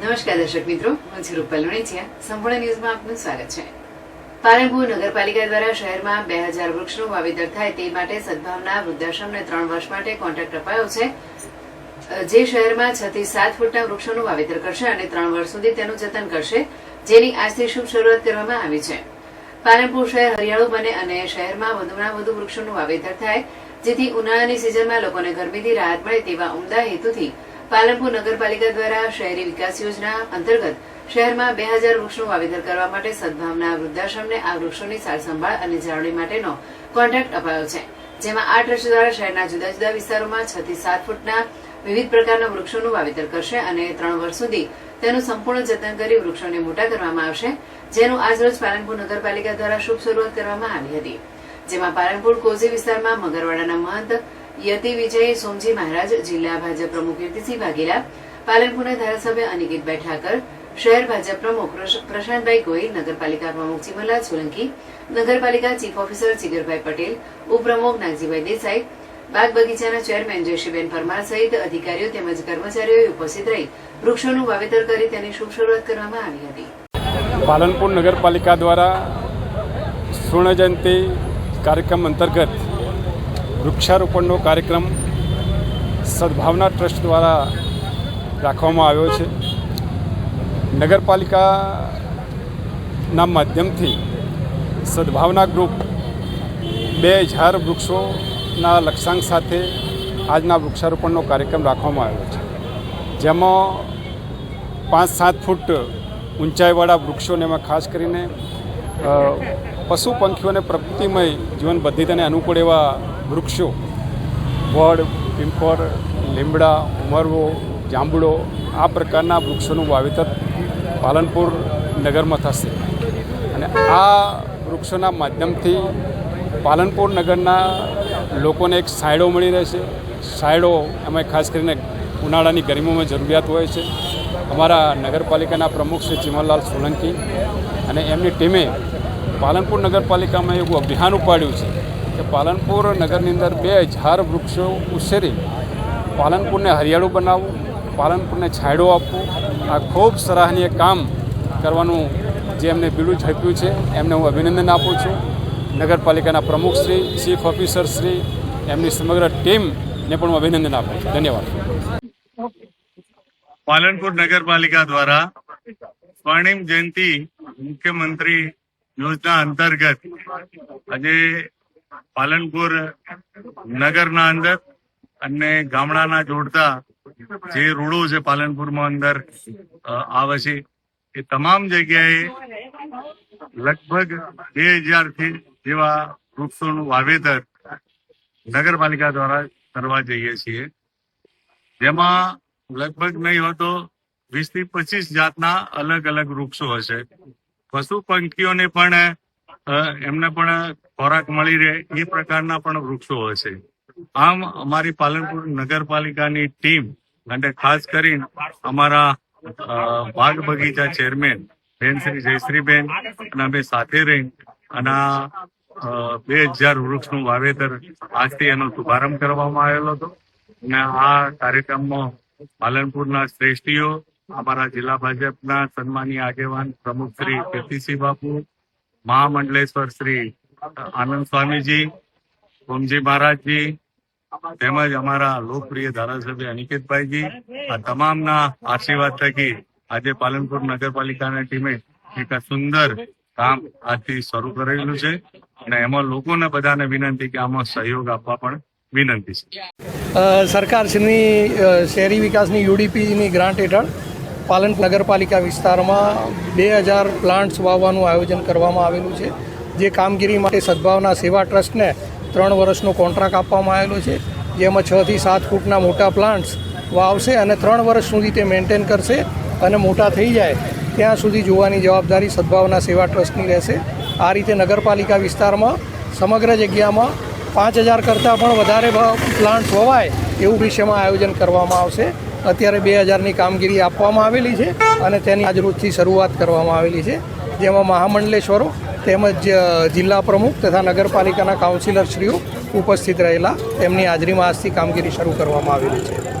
નમસ્કાર દર્શક મિત્રો, હું છું રૂપલ સંપૂર્ણ ન્યૂઝમાં આપનું સ્વાગત છે. પાલનપુર નગરપાલિકા દ્વારા શહેરમાં બે હજાર વૃક્ષનું વાવેતર થાય તે માટે સદભાવના વૃદ્ધાશ્રમને ત્રણ વર્ષ માટે કોન્ટ્રાક્ટ અપાયો છે. જે શહેરમાં છ થી સાત ફૂટના વૃક્ષોનું વાવેતર કરશે અને ત્રણ વર્ષ સુધી તેનું જતન કરશે, જેની આજથી શુભ શરૂઆત કરવામાં આવી છે. પાલનપુર શહેર હરિયાળું બને અને શહેરમાં વધુમાં વધુ વૃક્ષોનું વાવેતર થાય, જેથી ઉનાળાની સિઝનમાં લોકોને ગરમીથી રાહત મળે તેવા ઉમદા હેતુથી પાલનપુર નગરપાલિકા દ્વારા શહેરી વિકાસ યોજના અંતર્ગત શહેરમાં બે હજાર વૃક્ષનું વાવેતર કરવા માટે સદભાવના વૃદ્ધાશ્રમને આ વૃક્ષોની સારસંભાળ અને જાળવણી માટેનો કોન્ટ્રાક્ટ અપાયો છે, જેમાં આ ટ્રસ્ટ દ્વારા શહેરના જુદા જુદા વિસ્તારોમાં છ થી સાત ફૂટના વિવિધ પ્રકારના વૃક્ષોનું વાવેતર કરશે અને ત્રણ વર્ષ સુધી તેનું સંપૂર્ણ જતન કરી વૃક્ષોને મોટા કરવામાં આવશે, જેનું આજરોજ પાલનપુર નગરપાલિકા દ્વારા શુભ શરૂઆત કરવામાં આવી હતી, જેમાં પાલનપુર કોઝી વિસ્તારમાં મગરવાડાના મહંત યતિ વિજય, સોમજી મહારાજ, જિલ્લા ભાજપ પ્રમુખ યુતિસિંહ વાઘેલા પાલનપુરના ધારાસભ્ય અનિકેત બેઠાકર શહેર ભાજપ પ્રમુખ પ્રશ- પ્રશાંતભાઈ ગોહિલ, નગરપાલિકા પ્રમુખ ચિમનલાલ સોલંકી, નગરપાલિકા ચીફ ઓફિસર ચિગરભાઈ પટેલ, ઉપપ્રમુખ નાગજીભાઈ દેસાઈ, બાગ બગીચાના ચેરમેન જયશ્રીબેન પરમાર સહિત અધિકારીઓ તેમજ કર્મચારીઓએ ઉપસ્થિત રહી વૃક્ષોનું વાવેતર કરી તેની શુભ શરૂઆત કરવામાં આવી હતી. પાલનપુર નગરપાલિકા દ્વારા સુવર્ણ જયંતિ કાર્યક્રમ અંતર્ગત વૃક્ષારોપણનો કાર્યક્રમ સદભાવના ટ્રસ્ટ દ્વારા રાખવામાં આવ્યો છે. નગરપાલિકાના માધ્યમથી સદભાવના ગ્રુપ બે હજાર વૃક્ષોના લક્ષ્યાંક સાથે આજના વૃક્ષારોપણનો કાર્યક્રમ રાખવામાં આવ્યો છે. જેમાં પાંચ સાત ફૂટ ઊંચાઈવાળા વૃક્ષોને એમાં ખાસ કરીને પશુ પંખીઓને પ્રકૃતિમય જીવન પદ્ધતિને અનુકૂળ એવા વૃક્ષો. વડ પીંપળ લીમડા, ઉમરવો, જાંબુડો, આ પ્રકારના વૃક્ષોનું વાવેતર પાલનપુર નગરમાં થશે. અને આ વૃક્ષોના માધ્યમથી પાલનપુર નગરના લોકોને એક સાયડો મળી રહેશે સાયડો એમાં ખાસ કરીને ઉનાળાની ગરમીમાં જરૂરિયાત હોય છે. અમારા નગરપાલિકાના પ્રમુખ શ્રી ચિમનલાલ સોલંકી અને એમની ટીમે પાલનપુર નગરપાલિકામાં એવું અભિયાન ઉપાડ્યું છે કે પાલનપુર નગરની અંદર બે હજાર વૃક્ષો ઉછેરી પાલનપુરને હરિયાળું બનાવવું પાલનપુરને છાંયડો આપવો. આ ખૂબ સરાહનીય કામ કરવાનું જે એમને બીડું ઝડપ્યું છે, એમને હું અભિનંદન આપું છું. નગરપાલિકાના પ્રમુખશ્રી ચીફ ઓફિસરશ્રી એમની સમગ્ર ટીમને પણ હું અભિનંદન આપું છું. ધન્યવાદ. પાલનપુર નગરપાલિકા દ્વારા સ્વર્ણિમ જયંતિ મુખ્યમંત્રી યોજના અંતર્ગત આજે પાલનપુર નગરના અંદર અને ગામડાના જોડતા જે રોડો છે પાલનપુરમાં અંદર આવે છે, એ તમામ જગ્યાએ લગભગ બે હજારથી જેવા વૃક્ષોનું વાવેતર નગરપાલિકા દ્વારા કરવા જઈએ છીએ. જેમાં લગભગ નહીં હોતો વીસથી પચીસ જાતના અલગ અલગ વૃક્ષો હશે. પશુ પંખીઓને પણ એમને પણ ખોરાક મળી રહે, એ પ્રકારના પણ વૃક્ષો હશે આમ અમારી પાલનપુર નગરપાલિકાની ટીમ અને ખાસ કરીને અમારા બાગ બગીચા ચેરમેન બેન શ્રી જયશ્રીબેન અને અમે સાથે રહી અને બે હજાર વૃક્ષનું વાવેતર આજથી એનો શુભારંભ કરવામાં આવેલો હતો. અને આ કાર્યક્રમમાં પાલનપુરના શ્રેષ્ઠીઓ, અમારા જિલ્લા ભાજપના સન્માનીય આગેવાન પ્રમુખ શ્રી કીર્તિસિંહ બાપુ મહામંડલેશ્વર શ્રી આનંદ સ્વામીજી, ઓમજી મહારાજજી, તેમજ અમારા લોકપ્રિય ધારાસભ્ય અનિકેતભાઈજી, આ તમામના આશીર્વાદ થકી આજે પાલનપુર નગરપાલિકાની ટીમે એક સુંદર કામ આજથી શરૂ કરેલું છે અને એમાં લોકોને બધાને વિનંતી કે આમાં સહયોગ આપવા પણ વિનંતી છે. સરકાર સરકારશ્રીની શહેરી વિકાસની યુડીપીની ગ્રાન્ટ હેઠળ પાલનપુર નગરપાલિકા વિસ્તારમાં બે હજાર પ્લાન્ટ્સ વાવવાનું આયોજન કરવામાં આવેલું છે, જે કામગીરી માટે સદભાવના સેવા ટ્રસ્ટને ત્રણ વર્ષનો કોન્ટ્રાક્ટ આપવામાં આવેલો છે, જેમાં છ થી સાત ફૂટના મોટા પ્લાન્ટ્સ વાવશે અને ત્રણ વર્ષ સુધી તે મેન્ટેન કરશે અને મોટા થઈ જાય ત્યાં સુધી જોવાની જવાબદારી સદભાવના સેવા ટ્રસ્ટની રહેશે. આ રીતે નગરપાલિકા વિસ્તારમાં સમગ્ર જગ્યામાં પાંચ હજાર કરતાં પણ વધારે પ્લાન્ટ વવાય એવું વિષયમાં આયોજન કરવામાં આવશે. અત્યારે બે હજારની કામગીરી આપવામાં આવેલી છે અને તેની આજરોજથી શરૂઆત કરવામાં આવેલી છે. જેમાં મહામંડલેશ્વરો તેમજ જિલ્લા પ્રમુખ તથા નગરપાલિકાના કાઉન્સિલરશ્રીઓ ઉપસ્થિત રહેલા. તેમની હાજરીમાં આજથી કામગીરી શરૂ કરવામાં આવેલી છે.